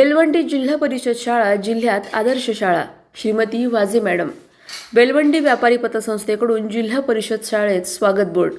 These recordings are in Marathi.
बेलवंडी जिल्हा परिषद शाळा जिल्ह्यात आदर्श शाळा. श्रीमती वाजे मॅडम. बेलवंडी व्यापारी पतसंस्थेकडून जिल्हा परिषद शाळेत स्वागत बोर्ड.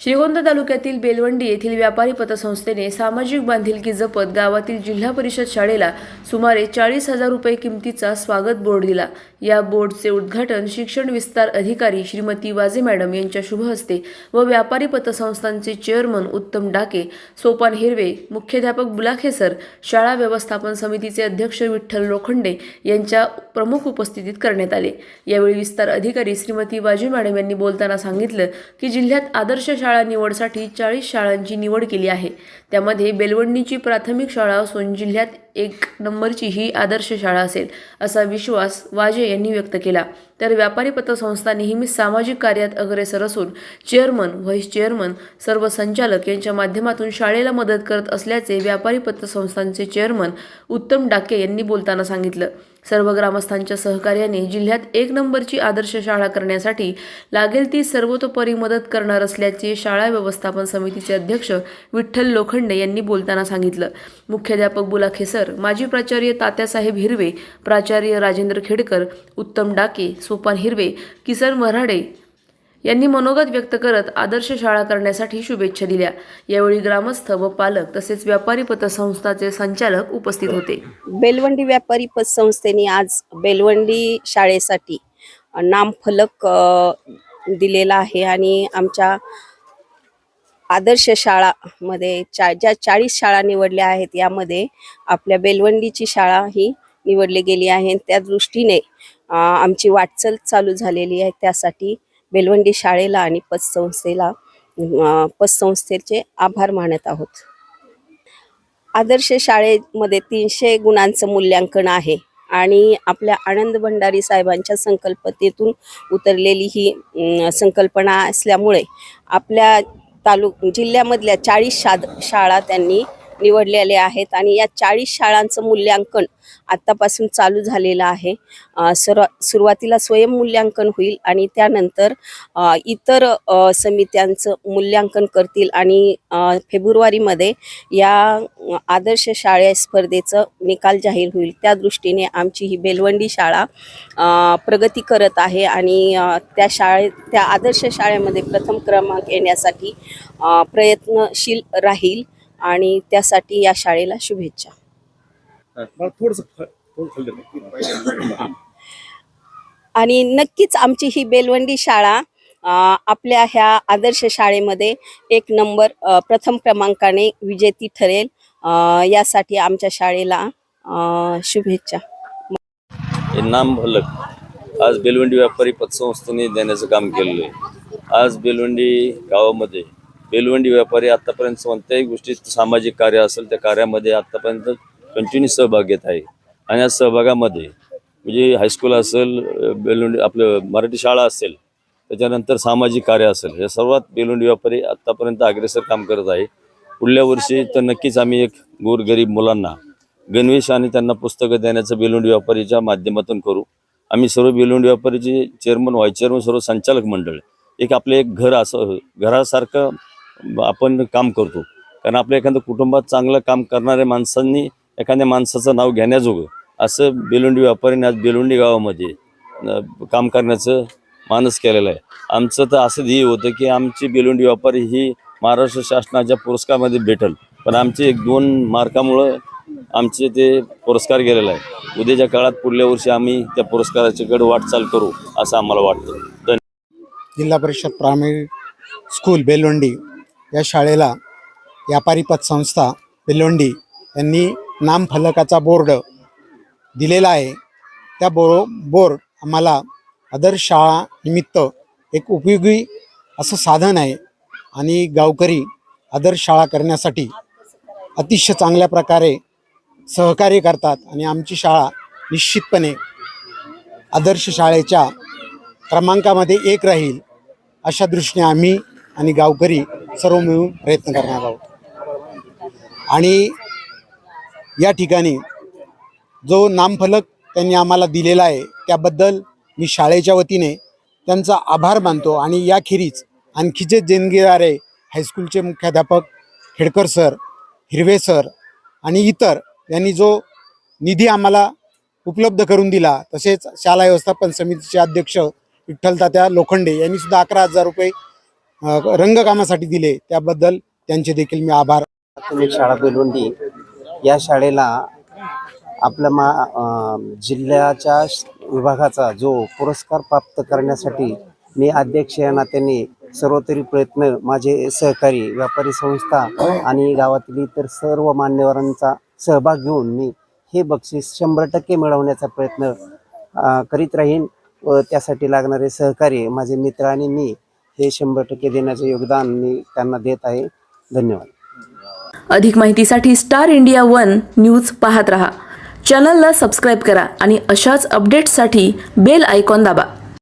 श्रीगोंदा तालुक्यातील बेलवंडी येथील व्यापारी पतसंस्थेने सामाजिक बांधिलकी जपत गावातील जिल्हा परिषद शाळेला सुमारे चाळीस हजार रुपये किमतीचा स्वागत बोर्ड दिला. या बोर्डचे उद्घाटन शिक्षण विस्तार अधिकारी श्रीमती वाजे मॅडम यांच्या शुभ हस्ते व व्यापारी पतसंस्थांचे चेअरमन उत्तम डाके सोपान हिरवे मुख्याध्यापक बुलाखे सर शाळा व्यवस्थापन समितीचे अध्यक्ष विठ्ठल लोखंडे यांच्या प्रमुख उपस्थितीत करण्यात आले. यावेळी विस्तार अधिकारी श्रीमती वाजे मॅडम यांनी बोलताना सांगितलं की जिल्ह्यात आदर्श शाळा निवडसाठी चाळीस शाळांची निवड केली आहे. त्यामध्ये बेलवंडीची प्राथमिक शाळा असून जिल्ह्यात एक नंबरची ही आदर्श शाळा असेल असा विश्वास वाजे यांनी व्यक्त केला. तर व्यापारी पतसंस्था नेहमी सामाजिक कार्यात अग्रेसर असून चेअरमन व्हाईस चेअरमन सर्व संचालक यांच्या माध्यमातून शाळेला मदत करत असल्याचे व्यापारी पतसंस्थांचे चेअरमन उत्तम डाके यांनी बोलताना सांगितलं. सर्व ग्रामस्थांच्या सहकार्याने जिल्ह्यात एक नंबरची आदर्श शाळा करण्यासाठी लागेल ती सर्वतोपरी मदत करणार असल्याचे शाळा व्यवस्थापन समितीचे अध्यक्ष विठ्ठल लोखंडे यांनी बोलताना सांगितलं. मुख्याध्यापक बुलाखे सर माजी प्राचार्य तात्यासाहेब हिरवे प्राचार्य राजेंद्र खेडकर उत्तम डाके सोपान हिरवे किसन मराडे यांनी मनोगत व्यक्त करत आदर्श शाळा करण्यासाठी शुभेच्छा दिल्या. यावेळी ग्रामस्थ व पालक तसेच व्यापारी पतसंस्थाचे संचालक उपस्थित होते. बेलवंडी व्यापारी पतसंस्थेने आज बेलवंडी शाळेसाठी नामफलक दिलेला आहे आणि आमच्या आदर्श शाळामध्ये चा ज्या चाळीस शाळा निवडल्या आहेत यामध्ये आपल्या बेलवंडीची शाळा ही निवडली गेली आहे. त्या दृष्टीने आमची वाटचाल चालू झालेली आहे. त्यासाठी बेलवंडी शाळेला आणि पतसंस्थेला पतसंस्थेचे आभार मानत आहोत. आदर्श शाळेमध्ये तीनशे गुणांचं मूल्यांकन आहे आणि आपल्या आनंद भंडारी साहेबांच्या संकल्पतेतून उतरलेली ही संकल्पना असल्यामुळे आपल्या तालुक जिल्ह्यामधल्या चाळीस शाद शाळा त्यांनी निवडलेले आहेत आणि या चाळीस शाळांचं मूल्यांकन आत्तापासून चालू झालेलं आहे. अं, सर्व सुरुवातीला स्वयंमूल्यांकन होईल आणि त्यानंतर इतर समित्यांचं मूल्यांकन करतील आणि फेब्रुवारीमध्ये या आदर्श शाळे स्पर्धेचं निकाल जाहीर होईल. त्या दृष्टीने आमची ही बेलवंडी शाळा प्रगती करत आहे आणि त्या शाळे त्या आदर्श शाळेमध्ये प्रथम क्रमांक येण्यासाठी प्रयत्नशील राहील. आणि त्यासाठी या शाळेला शुभेच्छा. आणि नक्कीच आमची ही बेलवंडी शाळा आपल्या ह्या आदर्श शाळेमध्ये एक नंबर प्रथम क्रमांकाने विजेती ठरेल. अं, यासाठी आमच्या शाळेला शुभेच्छा. हे नाम फलक आज बेलवंडी व्यापारी पतसंस्थेने देण्याचं काम केलेलं आहे. आज बेलवंडी गावामध्ये बेलवंडी व्यापारी आतापर्यंत कोणत्याही गोष्टीत सामाजिक कार्य असेल त्या कार्यामध्ये आतापर्यंत कंटिन्यू सहभाग घेत आहे. आणि या सहभागामध्ये म्हणजे हायस्कूल असेल बेलवंडी आपलं मराठी शाळा असेल त्याच्यानंतर सामाजिक कार्य असेल हे सर्वात बेलवंडी व्यापारी आत्तापर्यंत अग्रेसर काम करत आहे. पुढल्या वर्षी तर नक्कीच आम्ही एक गोरगरीब मुलांना गणवेश आणि त्यांना पुस्तकं देण्याचं बेलवंडी व्यापारीच्या माध्यमातून करू. आम्ही सर्व बेलवंडी व्यापारीचे चेअरमन व्हाईस चेअरमन सर्व संचालक मंडळ एक आपलं एक घर असं घरासारखं आपण काम करतो. कारण आपल्या एखाद्या कुटुंबात चांगलं काम करणाऱ्या माणसांनी एखाद्या माणसाचं नाव घेण्याजोगं असं बेलुंडी व्यापारीने आज बेलुंडी गावामध्ये काम करण्याचं मानस केलेलं आहे. आमचं तर असं ध्येय होतं की आमची बेलुंडी व्यापारी ही महाराष्ट्र शासनाच्या पुरस्कारामध्ये भेटल. पण आमचे एक दोन मार्कामुळं आमचे ते पुरस्कार गेलेला आहे. उद्याच्या काळात पुढल्या वर्षी आम्ही त्या पुरस्काराच्याकडे वाटचाल करू असं आम्हाला वाटतं. धन्यवाद जिल्हा परिषद प्राथमिक स्कूल बेलवंडी या शाळेला व्यापारी पतसंस्था बेलवंडी यांनी नामफलकाचा बोर्ड दिलेला आहे. त्या बो बोर्ड आम्हाला आदर्श शाळा निमित्त एक उपयोगी असं साधन आहे आणि गावकरी आदर शाळा करण्यासाठी अतिशय चांगल्या प्रकारे सहकार्य करतात आणि आमची शाळा निश्चितपणे आदर्श शाळेच्या क्रमांकामध्ये एक राहील अशा दृष्टीने आम्ही आणि गावकरी सर्व मिळून प्रयत्न करणार आहोत. आणि या ठिकाणी जो नामफलक त्यांनी आम्हाला दिलेला आहे त्याबद्दल मी शाळेच्या वतीने त्यांचा आभार मानतो. आणि याखेरीज आणखीचे जे आहे हायस्कूलचे मुख्याध्यापक खेडकर सर हिरवे सर आणि इतर यांनी जो निधी आम्हाला उपलब्ध करून दिला तसेच शाळा व्यवस्थापन समितीचे अध्यक्ष विठ्ठल तात्या लोखंडे यांनी सुद्धा अकरा हजार रुपये रंगकामासाठी दिले. त्याबद्दल त्यांचे देखील मी आभार. प्राथमिक शाळा बेलवंडी या शाळेला आपल्या मा जिल्ह्याच्या विभागाचा जो पुरस्कार प्राप्त करण्यासाठी मी अध्यक्ष या नात्याने सर्वतरी प्रयत्न माझे सहकारी व्यापारी संस्था आणि गावातील इतर सर्व मान्यवरांचा सहभाग घेऊन मी हे बक्षीस शंभर टक्के मिळवण्याचा प्रयत्न करीत राहीन व त्यासाठी लागणारे सहकार्य माझे मित्र आणि मी हे शंभर टक्के देण्याचं योगदान मी त्यांना देत आहे. धन्यवाद. अधिक माहितीसाठी स्टार इंडिया वन न्यूज पाहत रहा. चॅनलला सबस्क्राईब करा आणि अशाच अपडेट्ससाठी बेल आयकॉन दाबा.